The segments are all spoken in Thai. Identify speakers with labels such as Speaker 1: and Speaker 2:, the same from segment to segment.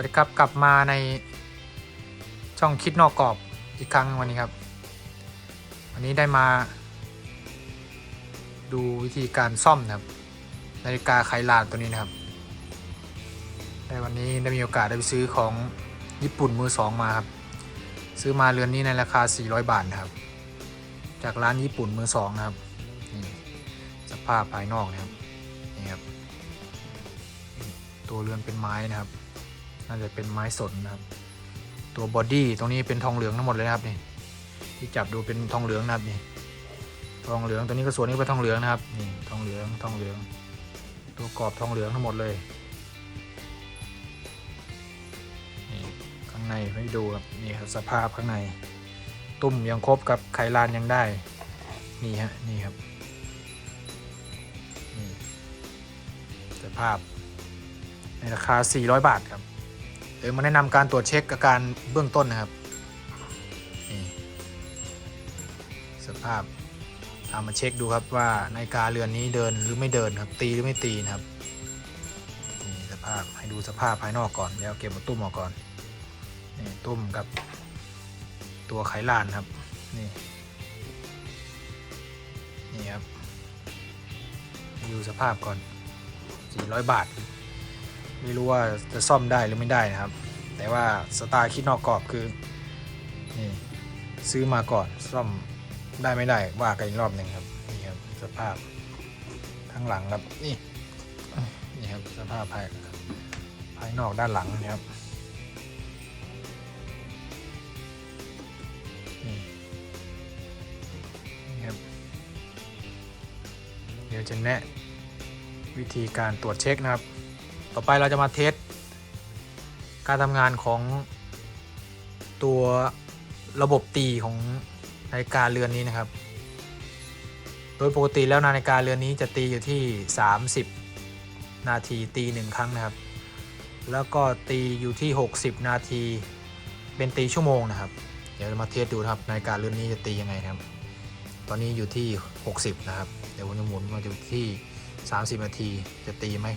Speaker 1: วัสดีครับกลับมาในช่องคิดนอกกรอบอีกครั้งวันนี้ครับ วันนี้ได้มา ดูวิธีการซ่อมนะครับ นาฬิกาไคลานตัวนี้นะครับในวันนี้ได้มีโอกาสได้ไปซื้อของญี่ปุ่นมือสองมาครับ ซื้อมาเรือนนี้ในราคา 400 บาทนะครับ จากร้านญี่ปุ่นมือสองนะครับนี่สภาพภายนอกนะครับนี่ครับตัวเรือนเป็นไม้นะครับ น่าจะเป็นไม้สนนะครับ ตัวบอดี้ตรงนี้เป็นทองเหลืองทั้งหมดเลยนะครับนี่ที่จับดูเป็นทองเหลืองนะครับนี่ทองเหลืองตัวนี้ก็ส่วนนี้เป็นทองเหลืองนะครับนี่ทองเหลืองทองเหลือง ตัวกรอบทองเหลืองทั้งหมดเลยนี่ข้างในให้ดูครับนี่ครับสภาพข้างใน ตุ่มยังครบกับไขลานยังได้นี่ฮะนี่ครับนี่สภาพในราคา 400 บาทครับ เดี๋ยวมาแนะนำการตรวจเช็คอาการเบื้องต้นนะครับนี่สภาพเอามาเช็คดูครับว่านาฬิกาเรือนนี้เดินหรือไม่เดินครับ ตีหรือไม่ตีนะครับนี่สภาพให้ดูสภาพภายนอกก่อนเดี๋ยวเก็บมาตุ้มออกก่อนนี่ตุ้มกับตัวไขลานครับนี่นี่ครับดูสภาพก่อน 400 บาท ไม่รู้ว่าจะซ่อมได้หรือไม่ได้นะครับ แต่ว่าสไตล์คิดนอกกรอบคือนี่ซื้อมาก่อนซ่อมได้ไม่ได้ว่ากันอีกรอบหนึ่งครับนี่ครับสภาพข้างหลังครับนี่นี่ครับสภาพภายภายนอกด้านหลังนะครับนี่ครับ เดี๋ยวจะแนะวิธีการตรวจเช็คนะครับ ต่อไปเราจะมาเทสการทำงานของตัวระบบตีของนาฬิกาเรือนนี้นะครับ โดยปกติแล้วนาฬิกาเรือนนี้จะตีอยู่ที่ 30 นาทีตีหนึ่งครั้งนะครับ แล้วก็ตีอยู่ที่ 60 นาทีเป็นตีชั่วโมงนะครับ เดี๋ยวมาเทสดูนะครับนาฬิกาเรือนนี้จะตียังไงครับ ตอนนี้อยู่ที่ 60 นะครับ เดี๋ยวผมจะหมุนมาอยู่ที่ 30 นาทีจะตีไหม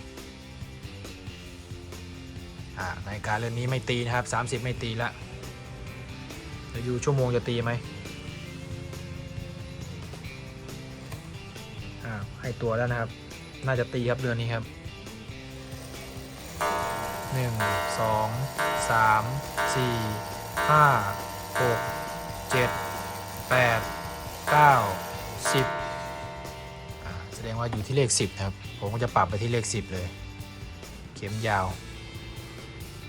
Speaker 1: อ่านการเรือนนี้ไม่ตีนะครับ 30 ไม่ตีละจะอยู่ชั่วโมงจะตีไหมอ่าให้ตัวแล้วนะครับ น่าจะตีครับเรือนนี้ครับหนึ่งสองสามสี่ห้าหกเจ็ดแปดเก้าสิบอ่าแสดงว่าอยู่ที่เลขสิบนะครับ ผมก็จะปรับไปที่เลขสิบเลย เข็มยาว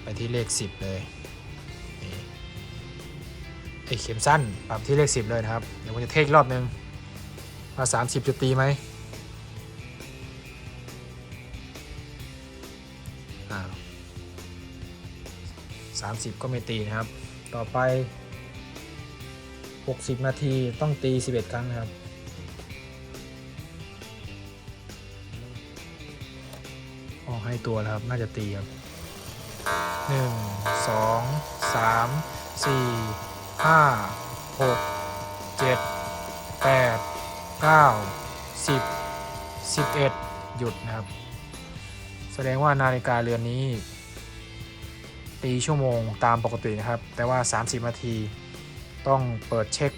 Speaker 1: ไปที่เลข 10 เลยนี่ไอเข็มสั้นปรับที่เลข 10 เลยนะครับ เดี๋ยวผมจะเทครอบนึงว่า30จุดตีไหมอ่า30ก็ไม่ตีนะครับ ต่อไป 60 นาทีต้องตี 11 ครั้งนะครับออกให้ตัวแล้วครับ น่าจะตีครับ องสามสี่ห้าหกเจ็ดแปดเก้าสิบสิบเอ็ดหยุดนะครับ แสดงว่านาฬิกาเรือนนี้ตีชั่วโมงตามปกตินะครับ แต่ว่า 30 นาทีต้องเปิดเช็ค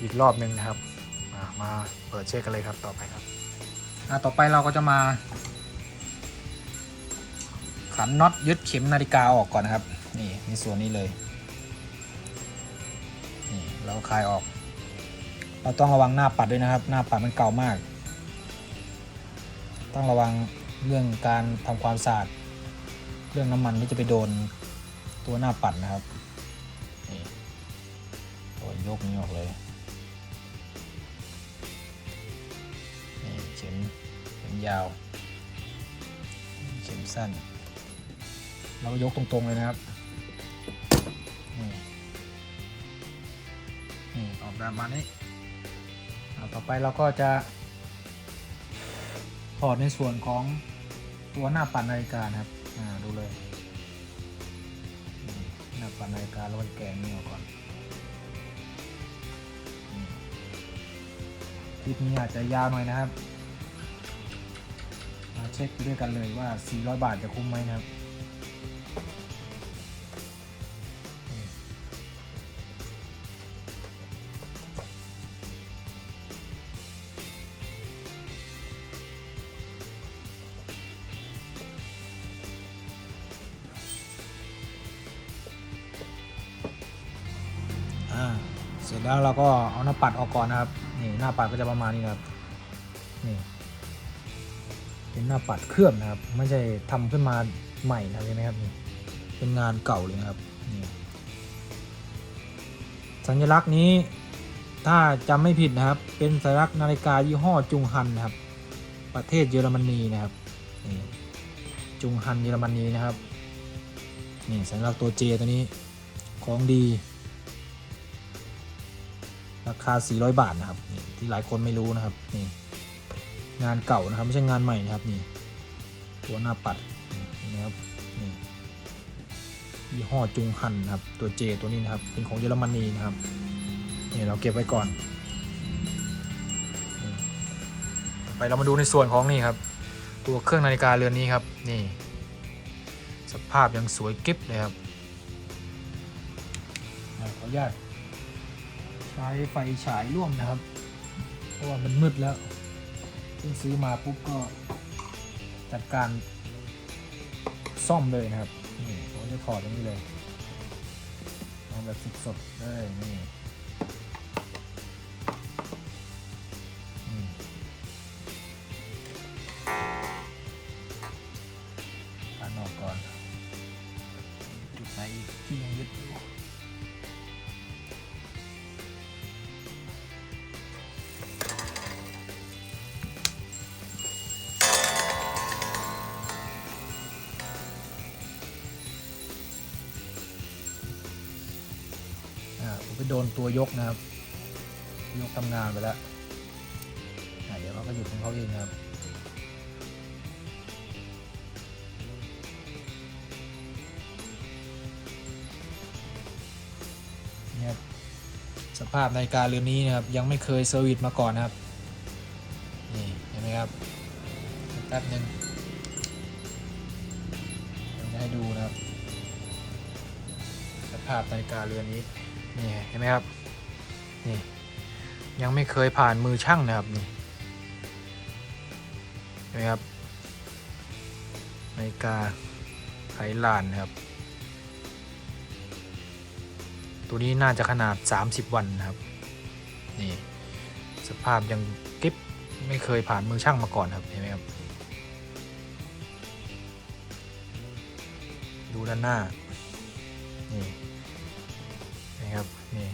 Speaker 1: อีกรอบหนึ่งนะครับ มามาเปิดเช็คกันเลยครับต่อไปครับต่อไปเราก็จะมา ขันน็อตยึดเข็มนาฬิกาออกก่อนนะครับ นี่ในส่วนนี้เลย นี่เราคลายออก เราต้องระวังหน้าปัดด้วยนะครับ หน้าปัดมันเก่ามาก ต้องระวังเรื่องการทำความสะอาด เรื่องน้ำมันที่จะไปโดนตัวหน้าปัดนะครับ นี่โอ้ยยกนี้ออกเลย นี่เข็มเข็มยาว เข็มสั้น เราก็ยกตรงๆเลยนะครับนี่ออกแบบมานี้ต่อไปเราก็จะถอดในส่วนของตัวหน้าปัดนาฬิกานะครับดูเลย หน้าปัดนาฬิกาเราจะแกะนี่ออกก่อนคลิปนี้อาจจะยาวหน่อยนะครับ มาเช็คด้วยกันเลยว่า 400 บาทจะคุ้มไหมนะครับ เสร็จแล้วเราก็เอาหน้าปัดออกก่อนนะครับนี่หน้าปัดก็จะประมาณนี้ครับนี่เป็นหน้าปัดเคลือบนะครับไม่ใช่ทำขึ้นมาใหม่นะเห็นไหมครับนี่เป็นงานเก่าเลยนะครับนี่สัญลักษณ์นี้ถ้าจำไม่ผิดนะครับ เป็นสัญลักษณ์นาฬิกายี่ห้อจุงฮันนะครับ ประเทศเยอรมนีนะครับนี่จุงฮันเยอรมนีนะครับนี่สัญลักษณ์ตัว J ตัวนี้ของดี ราคา 400 บาทนะครับที่หลายคนไม่รู้นะครับนี่งานเก่านะครับไม่ใช่งานใหม่นะครับนี่ตัวหน้าปัดนะครับนี่ยี่ห้อจุงฮันนะครับตัว J ตัวนี้นะครับเป็นของเยอรมนีนะครับนี่เราเก็บไว้ก่อนไปเรามาดูในส่วนของนี่ครับ ตัวเครื่องนาฬิกาเรือนนี้ครับนี่ สภาพยังสวยกิ๊บเลยครับอ่าขออนุญาต ใช้ไฟฉายร่วมนะครับ เพราะว่ามันมืดแล้วเพิ่งซื้อมาปุ๊บก็จัดการซ่อมเลยนะครับ นี่ผมจะถอดตรงนี้เลยเอาแบบสดๆเลยนี่ ยกนะครับ ยกทำงานไปแล้วเดี๋ยวเขาก็หยุดของเขาเองครับเนี่ยครับสภาพนาฬิกาเรือนนี้นะครับ ยังไม่เคยเซอร์วิสมาก่อนนะครับ นี่เห็นไหมครับแป๊บหนึ่งผมจะให้ดูนะครับ สภาพนาฬิกาเรือนนี้ นี่เห็นไหมครับ นี่ ยังไม่เคยผ่านมือช่างนะครับนี่เห็นไหมครับนาฬิกาไขลานนะครับ ตัวนี้น่าจะขนาด 30 วันนะครับนี่สภาพยังกิ๊บไม่เคยผ่านมือช่างมาก่อนครับเห็นไหมครับดูด้านหน้านี่นะครับนี่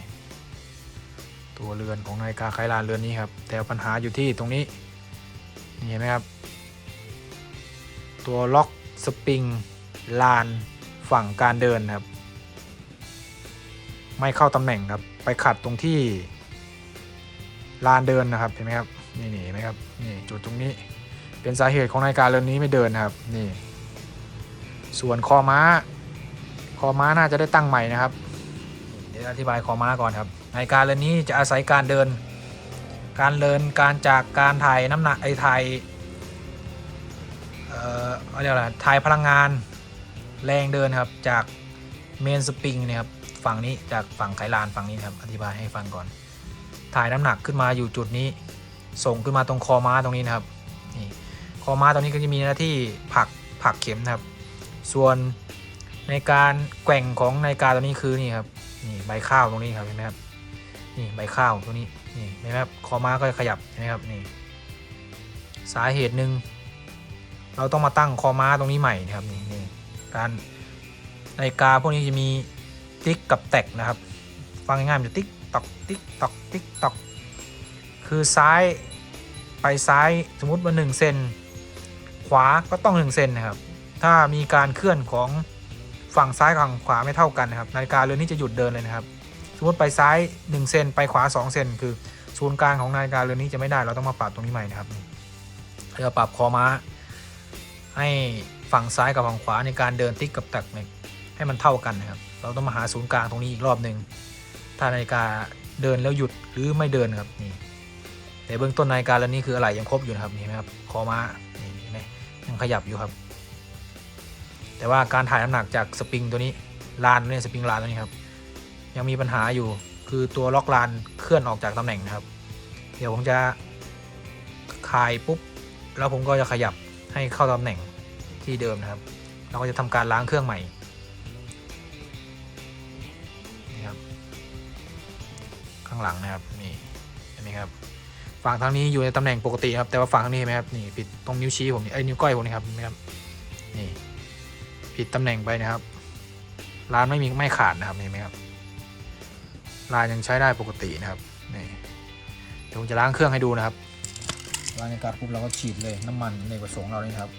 Speaker 1: ตัวเรือนของนาฬิกาไคลานเรือนนี้ครับ แต่ปัญหาอยู่ที่ตรงนี้นี่เห็นไหมครับ ตัวล็อกสปริงลานฝั่งการเดินครับ ไม่เข้าตำแหน่งครับ ไปขัดตรงที่ลานเดินนะครับเห็นไหมครับนี่นี่เห็นไหมครับนี่จุดตรงนี้เป็นสาเหตุของนาฬิกาเรือนนี้ไม่เดินครับนี่ ส่วนคอม้า คอม้าน่าจะได้ตั้งใหม่นะครับ เดี๋ยวอธิบายคอม้าก่อนครับ ในการเรือนนี้จะอาศัยการเดิน การเดินการจากการถ่ายน้ำหนักไอ้ถ่ายเอ่อเรียกอะไรถ่ายพลังงานแรงเดินครับจากเมนสปริงเนี่ยครับฝั่งนี้จากฝั่งไขลานฝั่งนี้ครับอธิบายให้ฟังก่อน ถ่ายน้ำหนักขึ้นมาอยู่จุดนี้ ส่งขึ้นมาตรงคอม้าตรงนี้นะครับนี่คอม้าตรงนี้ก็จะมีหน้าที่ผลักผลักเข็มนะครับ ส่วนในการแกว่งของนาฬิกาตัวนี้คือนี่ครับนี่ใบข้าวตรงนี้ครับเห็นไหมครับ นี่ใบข้าวตรงนี้นี่เห็นไหมครับคอม้าก็จะขยับนไหมครับนี่สาเหตุหนึ่งเราต้องมาตั้งคอม้าตรงนี้ใหม่นะครับนี่นี่การนาฬิกาพวกนี้จะมีติ๊กกับแตกนะครับ ฟังง่ายๆมันจะติ๊กตอกติ๊กตอกติ๊กตอกคือซ้ายไปซ้ายสมมติว่า1เซนขวาก็ต้อง1เซนนะครับ ถ้ามีการเคลื่อนของฝั่งซ้ายฝั่งขวาไม่เท่ากันนะครับนาฬิกาเรือนนี้จะหยุดเดินเลยนะครับ สมมติไปซ้าย 1 เซนไปขวา 2 เซนคือศูนย์กลางของนาฬิกาเรือนนี้จะไม่ได้เราต้องมาปรับตรงนี้ใหม่นะครับเราจะปรับคอม้า ให้ฝั่งซ้ายกับฝั่งขวาในการเดินติ๊กกับแตกเนี่ยให้มันเท่ากันนะครับ เราต้องมาหาศูนย์กลางตรงนี้อีกรอบหนึ่งถ้านาฬิกาเดินแล้วหยุดหรือไม่เดินครับนี่แต่เบื้องต้นนาฬิกาเรือนนี้คืออะไรยังครบอยู่นะครับนี่นไหมครับคอม้านี่เห็นไหมยังขยับอยู่ครับ แต่ว่าการถ่ายน้ำหนักจากสปริงตัวนี้ลานเนี่ยสปริงลานตัวนี้ครับ ยังมีปัญหาอยู่คือตัวล็อกลานเคลื่อนออกจากตำแหน่งนะครับ เดี๋ยวผมจะคลายปุ๊บ แล้วผมก็จะขยับให้เข้าตำแหน่งที่เดิมนะครับ เราก็จะทำการล้างเครื่องใหม่นี่ครับ ข้างหลังนะครับนี่เห็นไหมครับฝั่งทางนี้อยู่ในตำแหน่งปกติครับแต่ว่าฝั่งทางนี้เห็นไหมครับนี่ผิดตรงนิ้วชี้ผมนี่ไอ้นิ้วก้อยผมนี่ครับเห็นไหมครับนี่ผิดตำแหน่งไปนะครับ ร้านไม่มีไม่ขาดนะครับเห็นไหมครับ ร้านยังใช้ได้ปกตินะครับนี่เดี๋ยวผมจะล้างเครื่องให้ดูนะครับล้างในการปุ๊บเราก็ฉีดเลยน้ำมันในกระสงค์เรานี่ครับ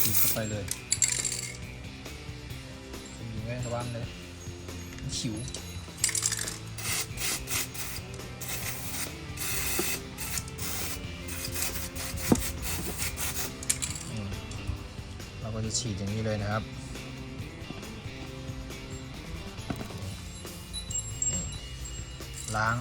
Speaker 1: ฉีดเข้าไปเลยอยู่ไว้ระวังเลยฉิวเราก็จะฉีดอย่างนี้เลยนะครับ ล้าง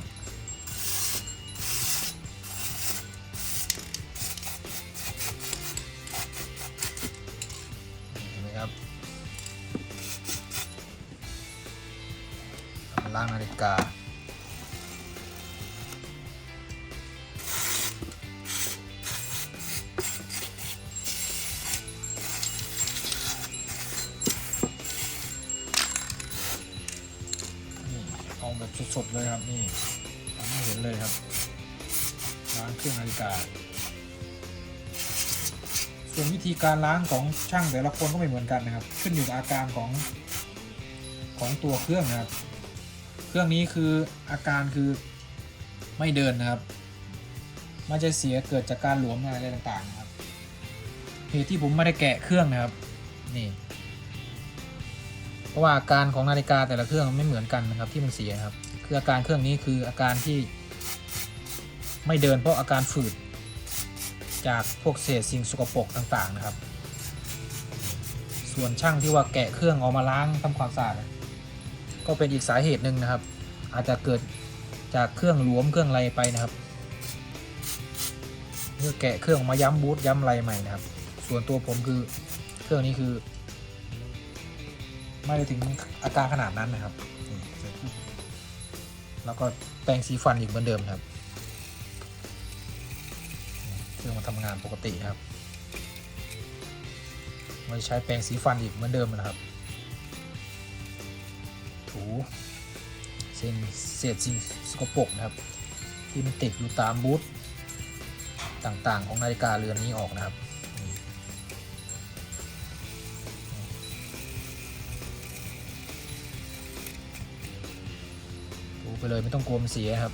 Speaker 1: แบบสดๆเลยครับนี่ทำให้เห็นเลยครับล้างเครื่องนาฬิกา ส่วนวิธีการล้างของช่างแต่ละคนก็ไม่เหมือนกันนะครับ ขึ้นอยู่กับอาการของของตัวเครื่องนะครับ เครื่องนี้คืออาการคือไม่เดินนะครับ มันจะเสียเกิดจากการหลวมอะไรต่างๆนะครับ เหตุที่ผมไม่ได้แกะเครื่องนะครับ นี่ ราะว่าอาการของนาฬิกาแต่ละเครื่องไม่เหมือนกันนะครับที่มันเสียครับ คืออาการเครื่องนี้คืออาการที่ ไม่เดินเพราะอาการฝืด จากพวกเศษสิ่งสกปรกต่างๆนะครับ ส่วนช่างที่ว่าแกะเครื่องออกมาล้างทำความสะอาดก็เป็นอีกสาเหตุหนึ่งนะครับ อาจจะเกิดจากเครื่องหลวมเครื่องอะไรไปนะครับเมื่อแกะเครื่องมาย้ำบูทย้ำอะไรใหม่นะครับ ส่วนตัวผมคือเครื่องนี้คือ ไม่ได้ถึงอาการขนาดนั้นนะครับแล้วก็แปรงสีฟันอีกเหมือนเดิมครับเครื่องมันทำงานปกตินะครับม่ใช้แปรงสีฟันอีกเหมือนเดิมนะครับ ถูเส้นเศษสิ่งสกปรกนะครับ ที่มันติดอยู่ตามบูธต่างๆ ของนาฬิกาเรือนนี้ออกนะครับ เลยไม่ต้องกลัวมันเสียครับ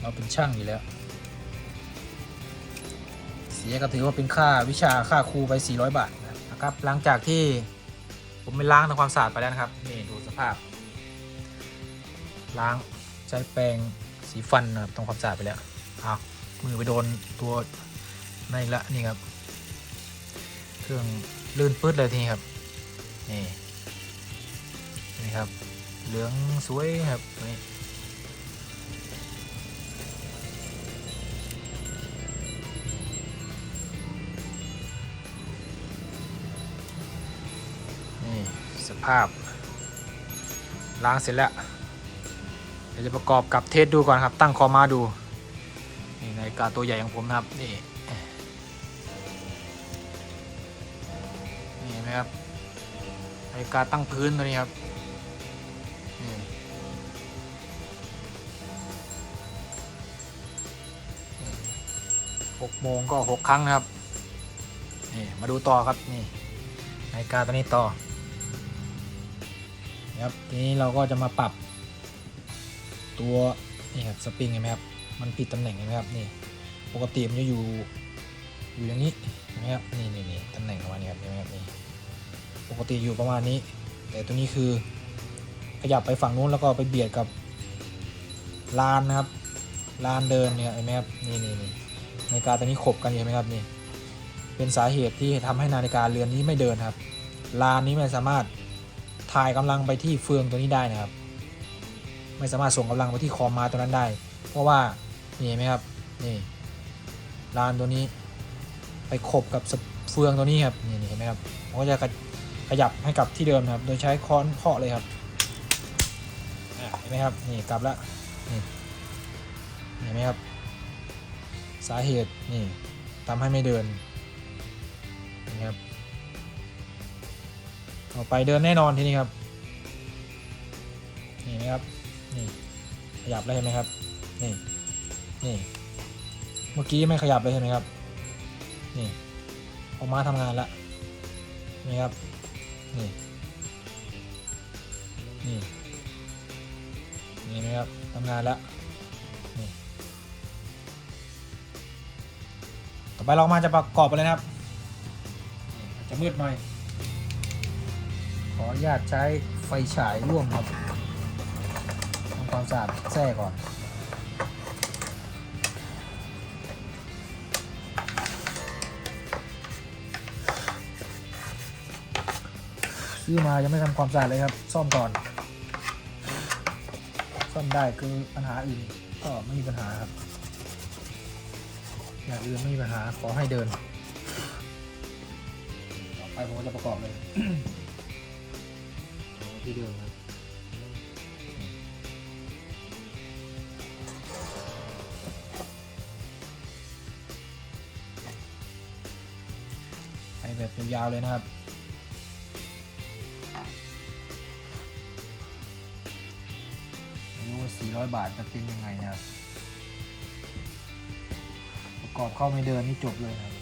Speaker 1: เราเป็นช่างอยู่แล้ว เสียก็ถือว่าเป็นค่าวิชาค่าครูไป 400 บาทนะครับหลังจากที่ผมไปล้างทำความสะอาดไปแล้วนะครับนี่ดูสภาพ ล้างใช้แปรงสีฟันนะครับทำความสะอาดไปแล้วอ้าวมือไปโดนตัวนั่นอีกล้วนี่ครับ เครื่องลื่นปื๊ดเลยทีนี้ครับนี่นี่ครับ เหลืองสวยครับตัวนี้นี่ ภาพ ล้างเสร็จแล้ว เดี๋ยวจะประกอบกับเทสดูก่อนครับ ตั้งคอมาดู นี่นาฬิกาตัวใหญ่ของผมนะครับ นี่ นี่นไหมครับนาฬิกาตั้งพื้นตัวนี้ครับนี่หกโมงก็หกครั้งนะครับ นี่ มาดูต่อครับ นี่นาฬิกาตัวนี้ต่อ ครับทีนี้เราก็จะมาปรับ ตัวนี่ครับสปริงเห็นไหมครับมันผิดตำแหน่งเห็นไหมครับนี่ปกติมันจะอยู่อยู่อย่างนี้เห็นไหมครับนี่นี่นี่ตำแหน่งประมาณนี้ครับเห็นไหมครับนี่ปกติอยู่ประมาณนี้ แต่ตัวนี้คือขยับไปฝั่งนู้นแล้วก็ไปเบียดกับลานนะครับลานเดินเนี่ยเห็นไหมครับนี่นี่นี่นาฬิกาตัวนี้ขบกันเห็นไหมครับนี่เป็นสาเหตุที่ทำให้นาฬิกาเรือนนี้ไม่เดินครับลานนี้ไม่สามารถ ถ่ายกำลังไปที่เฟืองตัวนี้ได้นะครับ ไม่สามารถส่งกำลังไปที่คอมมาตัวนั้นได้ เพราะว่านี่เห็นไหมครับนี่ลานตัวนี้ไปขบกับเฟืองตัวนี้ครับนี่เห็นไหมครับมันก็จะขยับให้กลับที่เดิมนะครับ โดยใช้ค้อนเคาะเลยครับเห็นไหมครับนี่กลับแล้วนี่เห็นไหมครับ สาเหตุนี่ทำให้ไม่เดินนะครับ ต่อไปเดินแน่นอนทีนี้ครับครับนี่ขยับแล้วเห็นไหมครับนี่นี่เมื่อกี้ไม่ขยับเลยเห็นไหมครับนี่ออกมาทำงานแล้วนี่ครับนี่นี่นี่ไหมครับทำงานแล้วนี่ต่อไปเรามาจะประกอบไปเลยนะครับ จะมืดหน่อย ออนุญาตใช้ไฟฉายร่วมครับทำความสะอาดแส้ก่อนซื้อมายังไม่ทำความสะอาดเลยครับ ซ่อมก่อน ซ่อมได้คือปัญหาอื่นก็ไม่มีปัญหาครับ อย่างอื่นไม่มีปัญหาขอให้เดิน ต่อไปผมก็จะประกอบเลย ที่เดิมครับไปแบบยาวๆเลยนะครับไม่รู้ว่า400 บาทจะเป็นยังไงนะครับ ประกอบเข้าไม่เดินนี่จบเลยนะครับ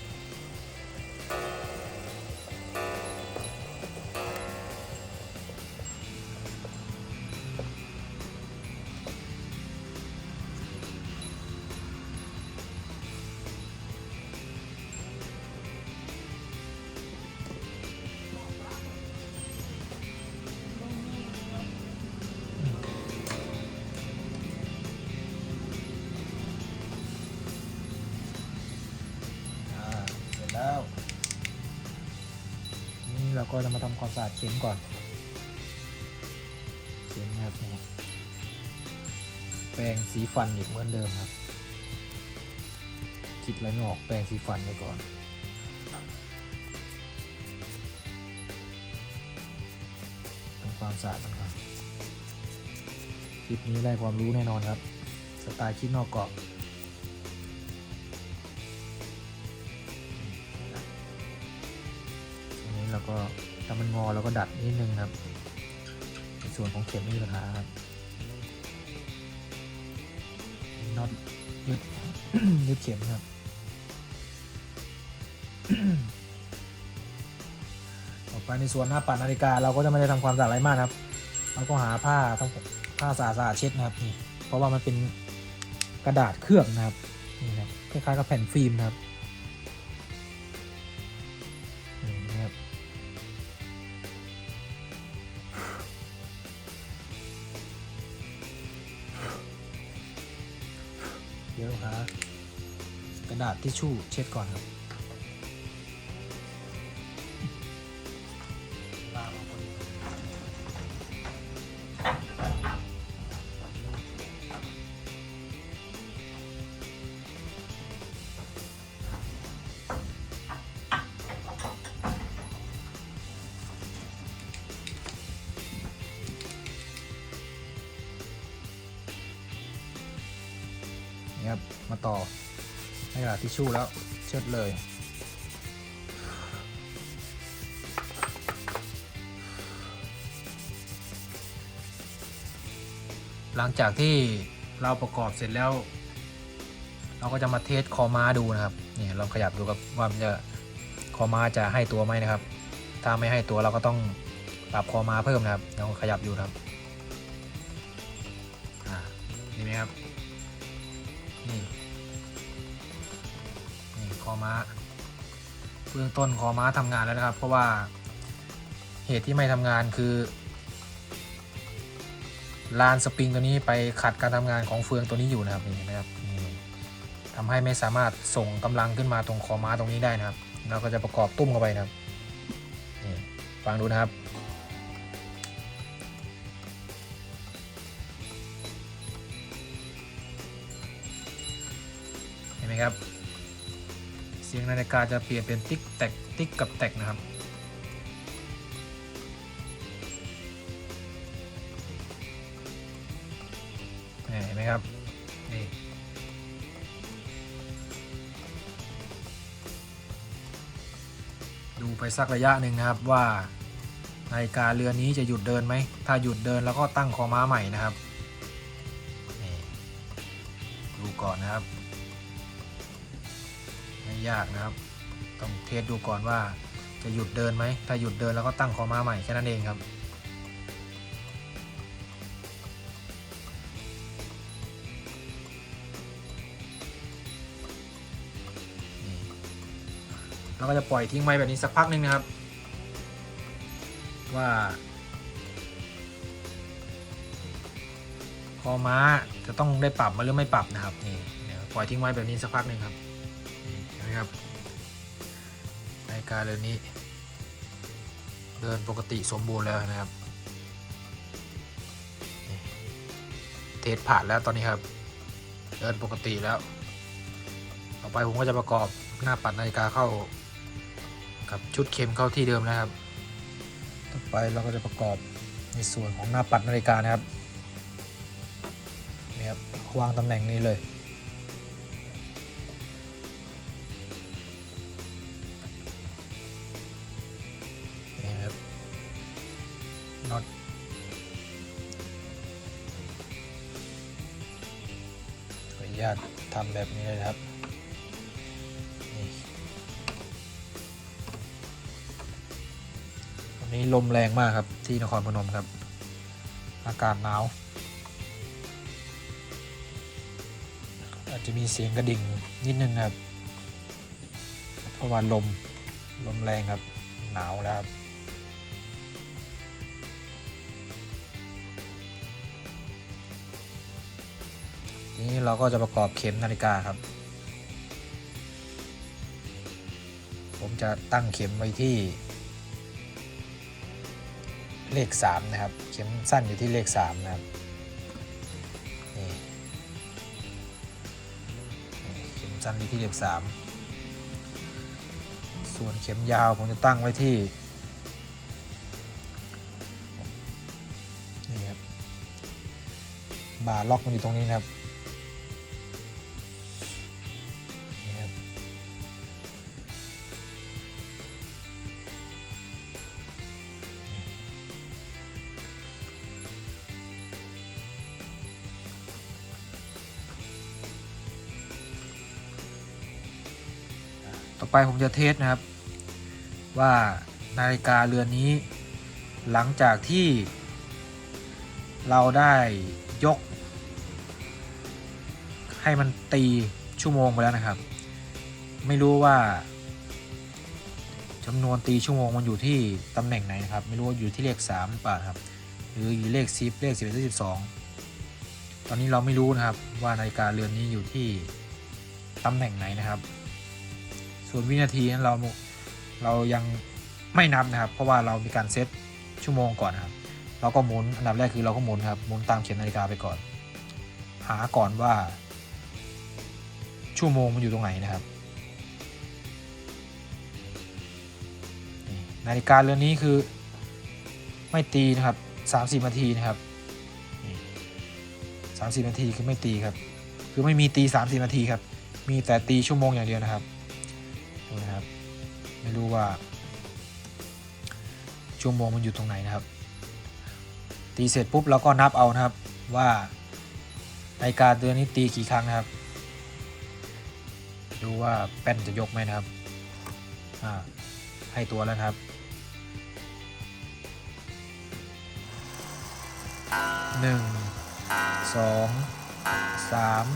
Speaker 1: ก็จะมาทำความสะอาดเข็มก่อนเข็มนะครับนี่แปรงสีฟันอีกเหมือนเดิมครับ คิดอะไรไม่ออกแปรงสีฟันไปก่อนทำความสะอาดมันก่อนคลิปนี้ได้ความรู้แน่นอนครับ สไตล์คิดนอกกรอบอันนี้เราก็ อเราก็ดัดนิดนึงครับในส่วนของเข็มไม่มีปัญหาครับน็อตยึดยึดเข็มครับต่อไปในส่วนหน้าปัดนาฬิกาเราก็จะไม่ได้ทำความสะอาดอะไรมากครับ เราก็หาผ้าทำผ้าสะอาดๆเช็ดนะครับนี่เพราะว่ามันเป็นกระดาษเคลือบนะครับนี่ครับคล้ายๆกับแผ่นฟิล์มนะครับ ทิชชู่เช็ดก่อนครับนี่ครับมาต่อ ให้กระดาษทิชชู่แล้วเช็ดเลย หลังจากที่เราประกอบเสร็จแล้ว เราก็จะมาเทสคอม้าดูนะครับนี่ลองขยับดูครับว่ามันจะคอม้าจะให้ตัวไหมนะครับ ถ้าไม่ให้ตัวเราก็ต้องปรับคอม้าเพิ่มนะครับลองขยับดูนะครับ บื้องต้นคอม้าทำงานแล้วนะครับ เพราะว่าเหตุที่ไม่ทำงานคือลานสปริงตัวนี้ไปขัดการทำงานของเฟืองตัวนี้อยู่นะครับนี่เห็นะครับนี่ทำให้ไม่สามารถส่งกำลังขึ้นมาตรงคอม้าตรงนี้ได้นะครับเราก็จะประกอบตุ้มเข้าไปนะครับนี่ฟังดูนะครับเห็นไหมครับ สียงนาฬิกาจะเปลี่ยนเป็นติ๊กแตกติ๊กกับแตกนะครับ เห็นไหมครับ นี่ ดูไปสักระยะหนึ่งนะครับว่านาฬิกาเรือนนี้จะหยุดเดินไหม ถ้าหยุดเดินแล้วก็ตั้งคอม้าใหม่นะครับ นี่ ดูก่อนนะครับ ยากนะครับ ต้องเทสดูก่อนว่าจะหยุดเดินไหม ถ้าหยุดเดินแล้วก็ตั้งคอม้าใหม่แค่นั้นเองครับนี่เราก็จะปล่อยทิ้งไว้แบบนี้สักพักหนึ่งนะครับ ว่าคอม้าจะต้องได้ปรับมาหรือไม่ปรับนะครับนี่ปล่อยทิ้งไว้แบบนี้สักพักหนึ่งครับ นาฬิกาเรือนี้ เดินปกติสมบูรณ์แล้วนะครับ เทสผ่านแล้วตอนนี้ครับ เดินปกติแล้ว ต่อไปผมก็จะประกอบหน้าปัดนาฬิกาเข้า กับชุดเข็มเข้าที่เดิมนะครับ ต่อไปเราก็จะประกอบในส่วนของหน้าปัดนาฬิกานะครับนี่ครับวางตำแหน่งนี้เลย ญาตทำแบบนี้เลยครับวันนี้ลมแรงมากครับที่นครพนมครับ อากาศหนาว อาจจะมีเสียงกระดิ่งนิดนึงครับ เพราะว่าลมลมแรงครับหนาวแล้วครับ นี้เราก็จะประกอบเข็มนาฬิกาครับ ผมจะตั้งเข็มไว้ที่ เลข 3 นะครับ เข็มสั้นอยู่ที่เลข 3 นะครับนี่เข็มสั้นอยู่ที่เลข 3 ส่วนเข็มยาวผมจะตั้งไว้ที่นี่ครับบาร์ล็อกมันอยู่ตรงนี้นะครับ ไปผมจะเทสนะครับ ว่านาฬิกาเรือนนี้ หลังจากที่ เราได้ยก ให้มันตีชั่วโมงไปแล้วนะครับ ไม่รู้ว่าจำนวนตีชั่วโมงมันอยู่ที่ตำแหน่งไหนนะครับ ไม่รู้ว่าอยู่ที่เลข3หรือเปล่าครับ หรืออยู่เลข10เลข11เลข12 ตอนนี้เราไม่รู้นะครับว่านาฬิกาเรือนนี้อยู่ที่ตำแหน่งไหนนะครับ ส่วนวินาทีนั้นเราเรายังไม่นับนะครับ เพราะว่าเรามีการเซตชั่วโมงก่อนนะครับเราก็หมุนอันดับแรกคือเราก็หมุนครับหมุนตามเข็มนาฬิกาไปก่อน หาก่อนว่า ชั่วโมงมันอยู่ตรงไหนนะครับนาฬิกาเรือนนี้คือไม่ตีนะครับ30นาทีนะครับนี่30นาทีคือไม่ตีครับ คือไม่มีตี 30นาทีครับ มีแต่ตีชั่วโมงอย่างเดียวนะครับ นะครับ ไม่รู้ว่าชั่วโมงมันอยู่ตรงไหนนะครับ ตีเสร็จปุ๊บเราก็นับเอานะครับว่านาฬิกาเดือนนี้ตีกี่ครั้งนะครับ ดูว่าแป้นจะยกไหมนะครับอ่าให้ตัวแล้วครับหนึ่งสองสาม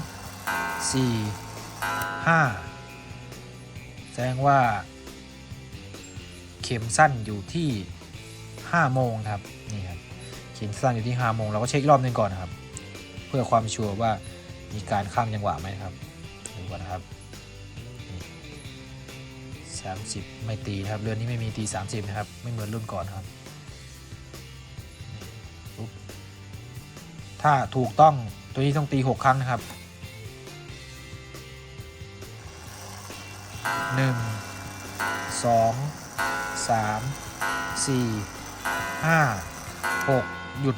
Speaker 1: สี่ห้า แสดงว่า เข็มสั้นอยู่ที่5โมงครับนี่ครับเข็มสั้นอยู่ที่5โมงเราก็เช็ครอบหนึงก่อนนะครับ เพื่อความชัวร์ว่ามีการข้ามจังหวะไหมครับดูก่อนนะครับสามสิบไม่ตีนะครับเรือนนี้ไม่มีตี 30 นะครับ ไม่เหมือนรุ่นก่อนครับนี่ปุ๊บถ้าถูกต้องตัวนี้ต้องตี 6 ครั้งนะครับ หนึ่งสองสามสี่ห้าหกหยุด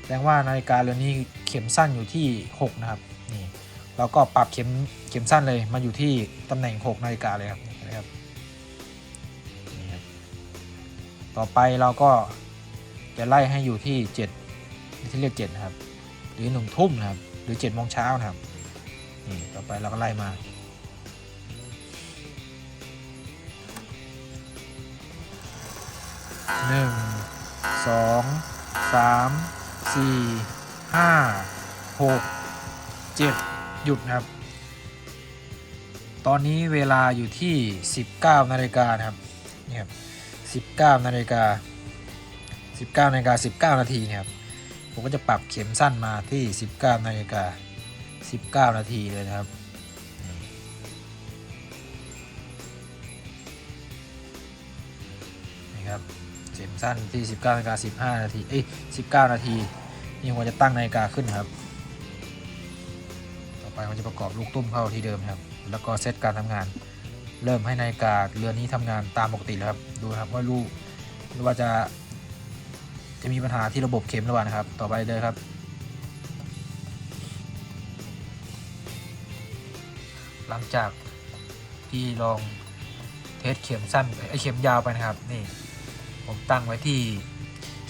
Speaker 1: แสดงว่านาฬิกาเรือนนี้เข็มสั้นอยู่ที่ 6 นะครับนี่เราก็ปรับเข็มเข็มสั้นเลยมาอยู่ที่ตำแหน่ง 6 นาฬิกาเลยครับนไหมครับนี่ครับต่อไปเราก็จะไล่ให้อยู่ที่เจ็ดที่เรียกเจ็ดนะครับ หรือหนึ่งทุ่มนะครับ หรือเจ็ดโมงเช้านะครับนี่ต่อไปเราก็ไล่มา หนึ่งสองสามสี่ห้าหกเจ็ดหยุดนะครับ ตอนนี้เวลาอยู่ที่ 19นาฬิกานะครับนี่ครับ19นาฬิกา19นาฬิกา19 นาทีเนะครับผมก็จะปรับเข็มสั้นมาที่ 19นาฬิกา19 นาทีเลยนะครับนี่ครับ เข็มสั้นที่19นาฬิกา15 นาที เอ้ย 19 นาที นี่ผมจะตั้งนาฬิกาขึ้นครับ ต่อไปผมจะประกอบลูกตุ้มเข้าที่เดิมครับ แล้วก็เซตการทำงาน เริ่มให้นาฬิกาเรือนนี้ทำงานตามปกติแล้วครับ ดูครับว่าลูกหรือว่าจะ จะมีปัญหาที่ระบบเข็มหรือเปล่านะครับ ต่อไปเลยครับ หลังจากที่ลองเทสเข็มสั้นไอเข็มยาวไปนะครับ นี่ ผมตั้งไว้ที่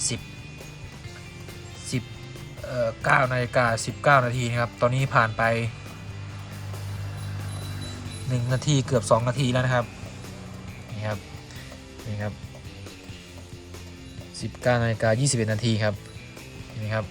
Speaker 1: 10 10เอ่อ9นาฬิกา19 นาทีนะครับ ตอนนี้ผ่านไป 1 นาทีเกือบ 2 นาทีแล้วนะครับ นี่ครับ นี่ครับ 19นาฬิกา21 นาทีครับ นี่ครับ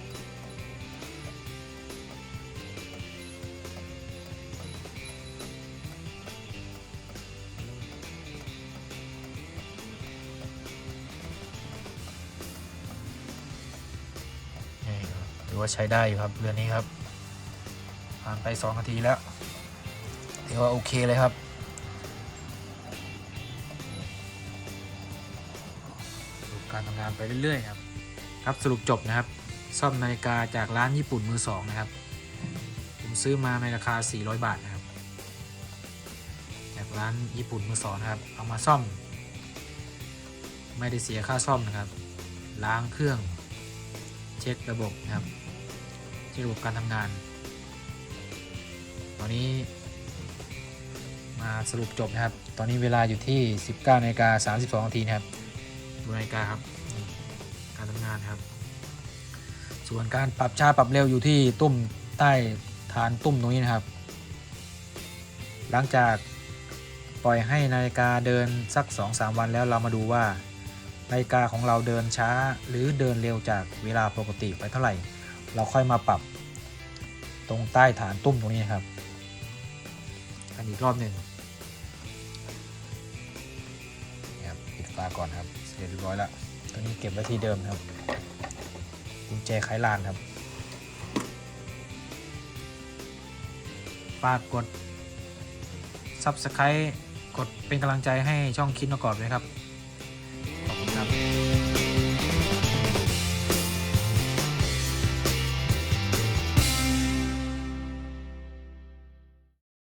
Speaker 1: ว่าใช้ได้อยู่ครับเรือนนี้ครับ ผ่านไป2นาทีแล้วถือว่าโอเคเลยครับดูการทำงานไปเรื่อยๆครับ ครับสรุปจบนะครับ ซ่อมนาฬิกาจากร้านญี่ปุ่นมือสองนะครับ ผมซื้อมาในราคา 400 บาทนะครับ จากร้านญี่ปุ่นมือสองนะครับ เอามาซ่อม ไม่ได้เสียค่าซ่อมนะครับ ล้างเครื่อง เช็คระบบนะครับ เช็คระบบการทำงาน ตอนนี้ มาสรุปจบนะครับ ตอนนี้เวลาอยู่ที่ 19นาฬิกา32นาทีนะครับ ดูนาฬิกาครับ การทำงานครับ ส่วนการปรับช้าปรับเร็วอยู่ที่ตุ้มใต้ฐานตุ้มตรงนี้นะครับ หลังจากปล่อยให้นาฬิกาเดินสัก 2-3 วันแล้วเรามาดูว่านาฬิกาของเราเดินช้าหรือเดินเร็วจากเวลาปกติไปเท่าไหร่ เราค่อยมาปรับตรงใต้ฐานตุ้มตรงนี้ครับกันอีกรอบหนึ่งนะครับปิดฝาก่อนครับ เสร็จเรียบร้อยแล้วตัวนี้เก็บไว้ที่เดิมครับกุญแจไขลานครับฝากกด Subscribe กดเป็นกำลังใจให้ช่องคิดประกอบด้วยครับ